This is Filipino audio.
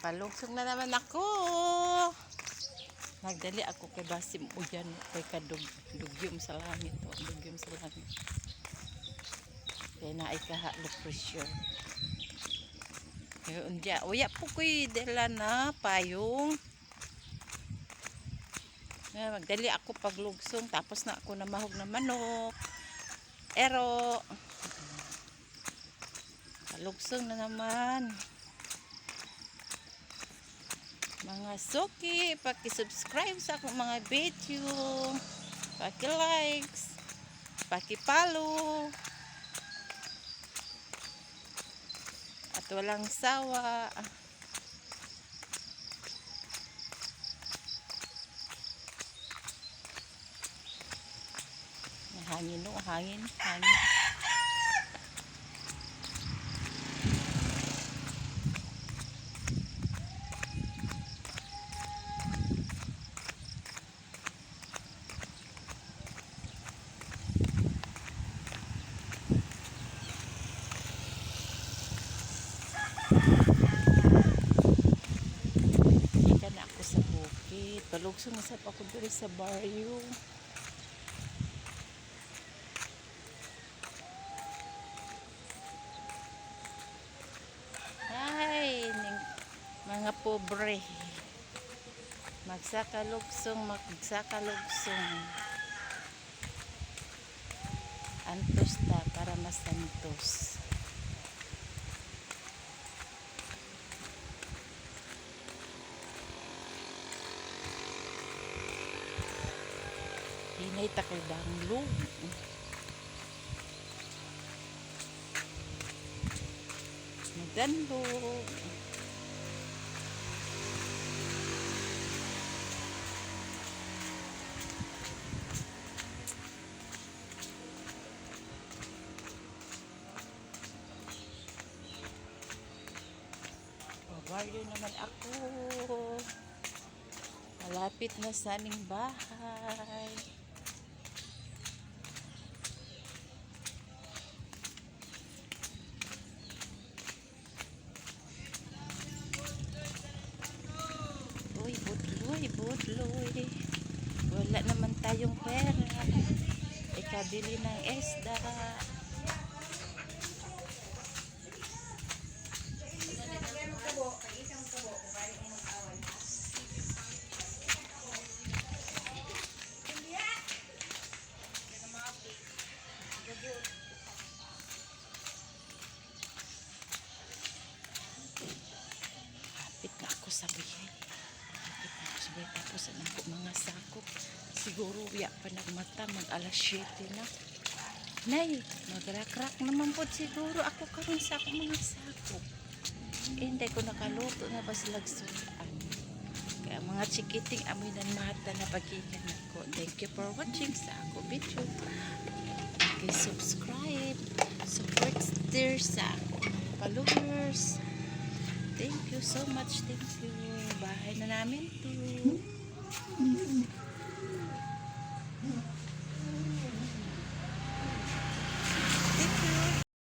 Palugsog na naman ako. Nagdali ako kay Basim Uyan kay kadug dugyom sa langit o dugyom sa langit. Kaya na ay kahalo pressure. Yun dya. Uya po ko'y dala na payong. Na, magdali ako paglugsong tapos na ako namahog na manok. Ero. Palugsong na naman. Mga suki, paki-subscribe sa akong mga video. Paki-likes. Paki-follow. At walang sawa. Hangin no, hangin, hangin. Ika na ako sa Palugsong na sa ako diri sa barrio. Ay, mga pobre. Magsakalugsong, magsakalugsong. Antos ta para masantos. Hinay takay danglog. Magdanlog. Babaryo naman ako. Malapit na sa aming bahay. Budloy, budloy. Wala naman tayong pera. Ikabili ng esda. Na bihin. Tapos ako mga sakop. Siguro ya pa nagmata. Mag alas 7 na. Nay, magrakrak naman po siguro ako karon sa akong mga sakop. Eh, hindi ko nakaluto na ba sila. Kaya mga chikiting amoy ng mata na pagkikan ako. Thank you for watching sa ako video. Okay, subscribe. Support steer sa ako followers. Thank you so much. Thank you. Bahay na namin to.